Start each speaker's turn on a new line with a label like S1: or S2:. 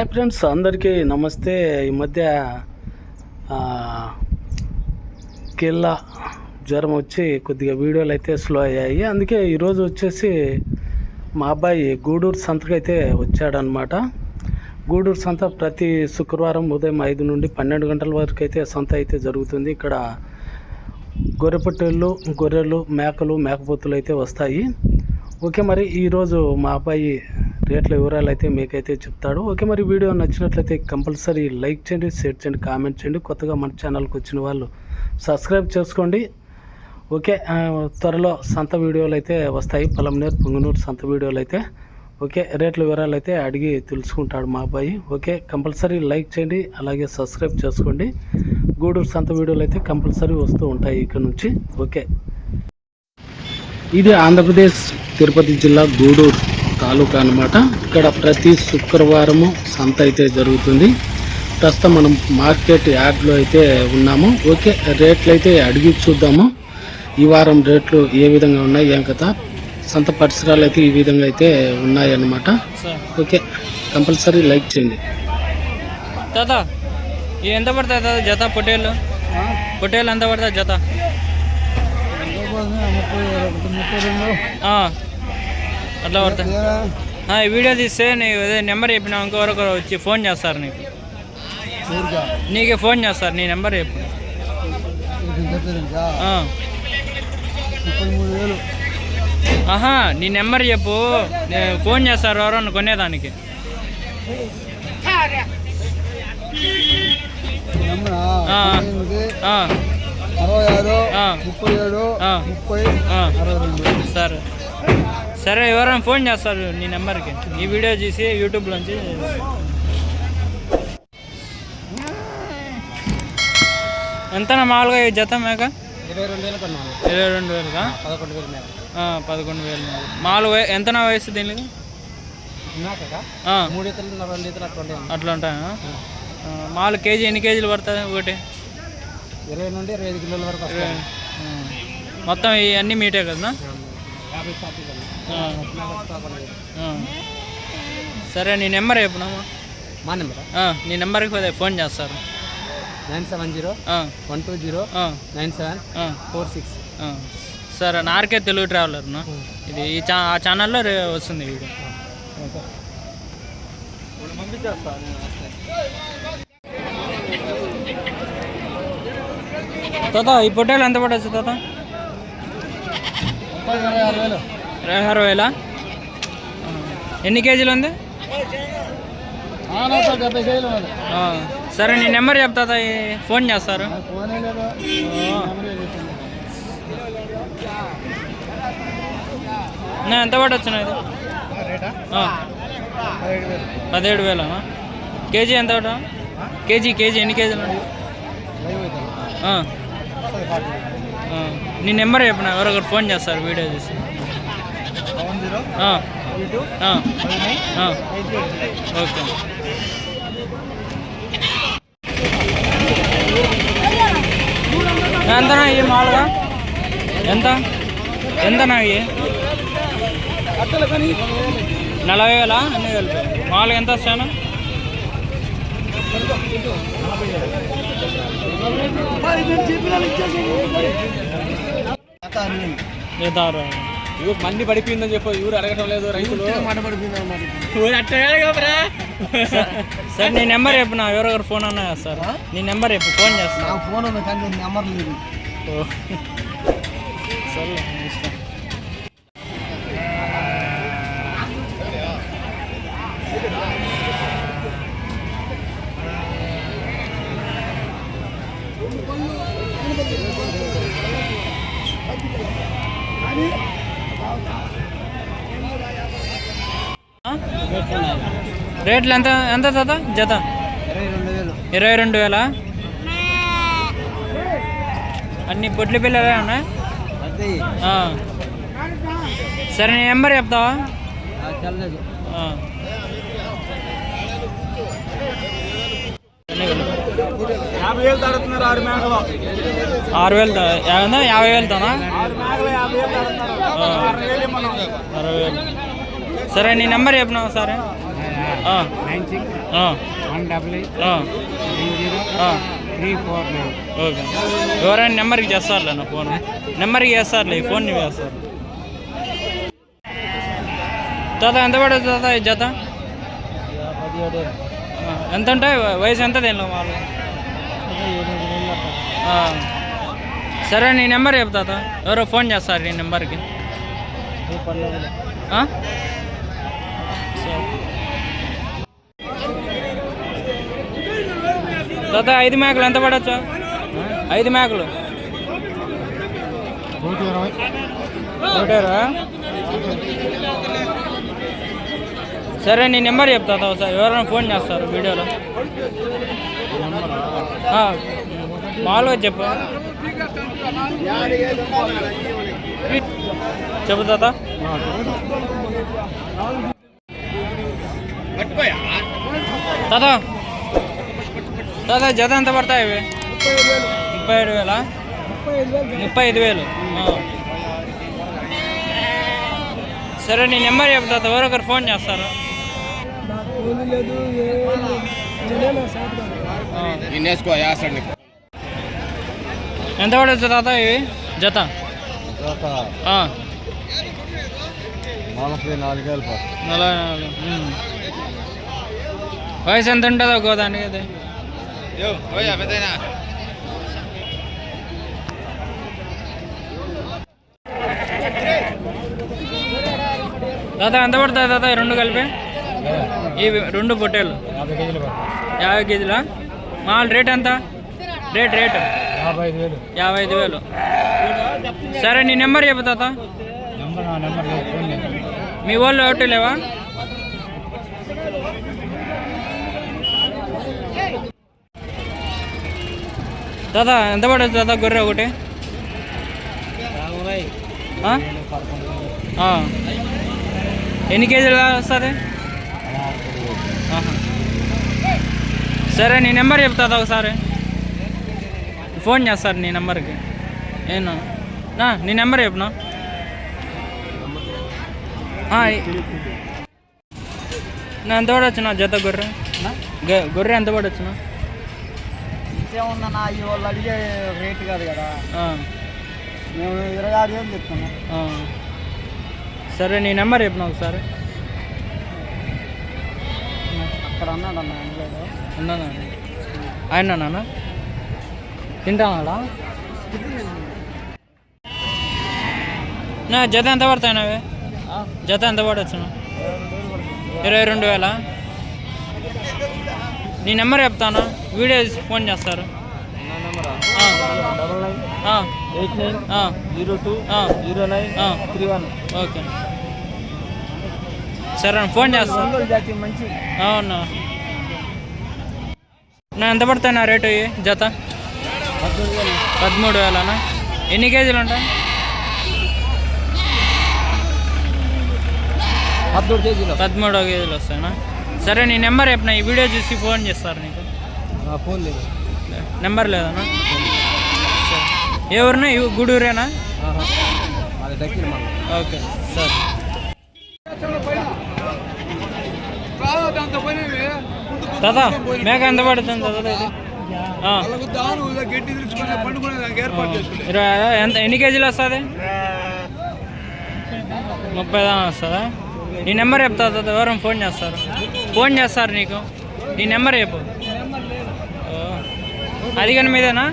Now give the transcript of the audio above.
S1: Hi friends అందరికీ నమస్తే. ఈ మధ్య ఆ, జ్వరం వచ్చి కొద్దిగా వీడియోలు అయితే స్లో అయ్యాయి. అందుకే ఈరోజు వచ్చేసి మా అబ్బాయి గూడూరు సంతకు అయితే వచ్చాడనమాట గూడూరు సంత ప్రతి శుక్రవారం ఉదయం ఐదు నుండి పన్నెండు గంటల వరకు అయితే సంత అయితే జరుగుతుంది. ఇక్కడ గొర్రెపట్టెళ్ళు గొర్రెలు మేకలు మేకపోతులు అయితే వస్తాయి. ఓకే మరి ఈరోజు మా అబ్బాయి రేట్ల వివరాలు అయితే మీకైతే చెప్తాడు. ఓకే మరి వీడియో నచ్చినట్లయితే కంపల్సరీ లైక్ చేయండి షేర్ చేయండి కామెంట్ చేయండి. కొత్తగా మన ఛానల్కి వచ్చిన వాళ్ళు సబ్స్క్రైబ్ చేసుకోండి. ఓకే త్వరలో సంత వీడియోలు అయితే వస్తాయి. పొలంనేరు పొంగునూరు సంత వీడియోలు అయితే. ఓకే రేట్ల వివరాలు అయితే అడిగి తెలుసుకుంటాడు మా అబ్బాయి. ఓకే కంపల్సరీ లైక్ చేయండి అలాగే సబ్స్క్రైబ్ చేసుకోండి. గూడూరు సంత వీడియోలు అయితే కంపల్సరీ వస్తూ ఉంటాయి ఇక్కడ నుంచి. ఓకే. ఇది ఆంధ్రప్రదేశ్ తిరుపతి జిల్లా గూడూరు. తాలూకా అన్నమాట. ఇక్కడ ప్రతి శుక్రవారము సంత అయితే జరుగుతుంది. ప్రస్తుతం మనం మార్కెట్ యార్డ్లో అయితే ఉన్నాము. ఓకే రేట్లు అయితే అడిగి చూద్దాము. ఈ వారం రేట్లు ఏ విధంగా ఉన్నాయి ఏం కథ? సంత పరిసరాలు అయితే ఈ విధంగా అయితే ఉన్నాయి అన్నమాట. ఓకే కంపల్సరీ లైక్ చేయండి.
S2: తాత ఇవి ఎంత పడతాయి తాత జత పొట్టేళ్ళు? పొట్టేళ్ళు ఎంత పడతాయి జత? అట్లా పడతాయి వీడియో తీస్తే నీకు అదే నెంబర్ చెప్పినా ఇంకొకరు వచ్చి ఫోన్ చేస్తారు నీకు. నీకే ఫోన్ చేస్తారు నీ నెంబర్ చెప్పు. ఆహా నీ నెంబర్ చెప్పు. నేను ఫోన్ చేస్తారు ఎవరన్నా కొనేదానికి.
S3: అరవై ఆరు ముప్పై ఏడు ముప్పై. అరవై రెండు.
S2: సరే. సరే ఎవరైనా ఫోన్ చేస్తారు నీ నెంబర్కి. ఈ వీడియో చూసి యూట్యూబ్లోంచి ఎంతనా మామూలుగా ఈ జత మేక?
S3: ఇరవై రెండు వేలు కొన్నాను.
S2: ఇరవై రెండు వేలుగా
S3: పదకొండు వేలు మేక.
S2: పదకొండు వేలు వయసు దీనికి?
S3: మేక
S2: ఆ,
S3: మూడు ఈతలు రెండు ఈతలు అట్లా ఉంటాయి
S2: అట్లా ఉంటాయా? ఆ, మామూలు కేజీ ఎన్ని కేజీలు పడుతుంది ఒకటి?
S3: ఇరవై నుండి ఇరవై ఐదు కిలోల వరకు.
S2: మొత్తం ఇవన్నీ మీటే కదా?
S3: యాభై
S2: సరే నీ నెంబర్ చెప్పినామా
S3: మా నెంబర్?
S2: నీ నెంబర్కి అదే ఫోన్ చేస్తారు.
S3: నైన్ సెవెన్ జీరో
S2: ఆ,
S3: వన్ టూ జీరో
S2: ఆ,
S3: నైన్ సెవెన్
S2: ఆ.
S3: Four six.
S2: సరే నార్కే తెలుగు ట్రావెలర్ను ఇది ఈ ఛా ఆ ఛానల్లో రే- వస్తుంది వీడియో. తాత ఈ పొట్టేలు ఎంత పడవచ్చు తాత?
S3: ఆరు వేలు.
S2: ఇరవై వేల. ఎన్ని కేజీలు ఉంది? సరే నీ నెంబర్ చెప్తా ఫోన్ చేస్తారు. నా ఎంత పడవచ్చు ఇది?
S3: పదిహేడు వేల.
S2: కేజీ ఎంత పడ కేజీ కేజీ ఎన్ని కేజీలు? ఉంది? నీ నెంబర్ చెప్పిన? ఎవరొకరు ఫోన్ చేస్తారు వీడియో చూసి.
S3: Zero two
S2: okay. ఎంతనా ఇవి మామూలుగా? ఎంత? ఎంతనా ఇవి నలభై వేలా? అన్ని కలిపి మామూలుగా ఎంత వస్తాను ఇదారు
S3: మంది పడిపోయిందని చెప్పి ఊరు అడగటం లేదు రైతులు. మాట పడిపోయింది
S2: సరే నీ నెంబర్ చెప్పు నా ఎవరెవరు ఫోన్ అన్నా చేస్తారు నీ నెంబర్ చెప్పు ఫోన్ చేస్తా.
S3: నా ఫోన్ ఉంది కానీ నెంబర్ లేదు.
S2: సరే ఆ? రేట్లు ఎంత ఎంత తాత? జత?
S3: ఇరవై రెండు వేలు?
S2: అన్ని పొట్లి పిల్లలే ఉన్నాయి. సరే నీ నెంబర్ చెప్తావా
S3: తెల్లలేదు
S2: ఆ.
S3: యాభై వేలు తడుతున్నారు ఆరు మేకలు.
S2: ఆరు వేలు యాభై వేలతోనా?
S3: ఆరు. అరవై వేలు
S2: సరే నీ నెంబర్ చెప్పినావు సరే
S3: nine six one double eight zero. Three four nine
S2: okay. ఎవరైనా నెంబర్కి చేస్తారులే నా ఫోన్? నెంబర్కి చేస్తారులే ఈ ఫోన్ చేస్తారు తాత ఎంత పడదు తాత ఈ జత? ఎంత ఉంటాయి? వయసు ఎంత దేనిలో వాళ్ళు. సరే నీ నెంబర్ చెప్పు తాత. ఎవరో ఫోన్ చేస్తారు నీ నెంబర్కి. తాత ఐదు మేకలు ఎంత పడచ్చు? ఐదు మేకలు.
S3: నూట ఇరవై?
S2: సరే నీ నెంబర్ చెప్తా ఒకసారి. ఎవరైనా ఫోన్ చేస్తారు వీడియోలో. మాలో చెప్పు. చెప్పు తాత. తాత తాత జత ఎంత పడతాయి ఇవి? ముప్పై ఏడు వేలా? ముప్పై ఐదు వేలు. సరే నీ నెంబర్ చెప్తా ఎవరొకరు ఫోన్ చేస్తారు. ఆ.
S3: నేసుకో యాసండి.
S2: ఎంత పడవచ్చు తాత ఇవి? జత? ఆ.
S3: నలభై నాలుగేళ్ళు
S2: నలభై నాలుగు. వయసు ఎంత ఉంటుందో గోదానికి అది తాత ఎంత పడుతుంది తాత? ఈ రెండు కలిపి. ఇవి రెండు పొట్టేలు.
S3: యాభై కేజీలు
S2: మామూలు రేట్ ఎంత? Rate rate.
S3: యాభై ఐదు వేలు.
S2: సరే నీ నెంబర్ చెప్పు తాత. మీ వాళ్ళు ఒకటి లేవా? దాదా ఎంత పడదు దాదా గొర్రె ఒకటి. ఎన్ని కేజీలు వస్తుంది ఆహా. సరే నీ నెంబర్ చెప్తా ఒకసారి. ఫోన్ చేస్తారు నీ నెంబర్కి. ఏనా? నా నీ నెంబర్ చెప్పునా నా. ఎంత పడొచ్చునా జత గొర్రె? గొర్రె ఎంత పడొచ్చునా
S3: ఇంకేముందన్నా ఈ వాళ్ళు అడిగే రేట్ కాదు కదా. మేము ఇరవై ఆరు వేలు చెప్తున్నాం.
S2: ఆ. సరే నీ నెంబర్ చెప్పిన ఒకసారి.
S3: అక్కడ అన్నాడన్న అనలేదు
S2: ఉన్నానా? ఆయన నాన్న? తింటానాడా? నా జత ఎంత పడతాయి జత ఎంత పడొచ్చునా? ఇరవై రెండు వేల. నీ నెంబర్ చెప్తాను? వీడియో ఫోన్ చేస్తారు.
S3: Eight nine zero two zero nine. Three one.
S2: Okay. సరే ఫోన్ చేస్తాను అవునా? నా ఎంత పడతాయి నా రేటు జత? పదమూడు వేలనా? ఎన్ని కేజీలు ఉంటాయి?
S3: పద్దెనిమిది కేజీలు
S2: పదమూడు కేజీలు వస్తాయనా? సరే నీ నెంబర్ చెప్పిన? ఈ వీడియో చూసి ఫోన్ చేస్తారు నీకు.
S3: ఫోన్ లేదు.
S2: నెంబర్ లేదనా? ఈ గూడూరేనా? ఓకే సరే. దాదా మేక ఎంత పడుతుంది దాదా ఇది? ఇరవై ఎంత ఎన్ని కేజీలు వస్తుంది? ముప్పై దాని వస్తుందా? నీ నెంబర్ చెప్తా దాదా ఎవరైనా ఫోన్ చేస్తారు. ఫోన్ చేస్తారు నీకు. నీ నెంబర్ చెప్పు. అది కానీ మీదేనా?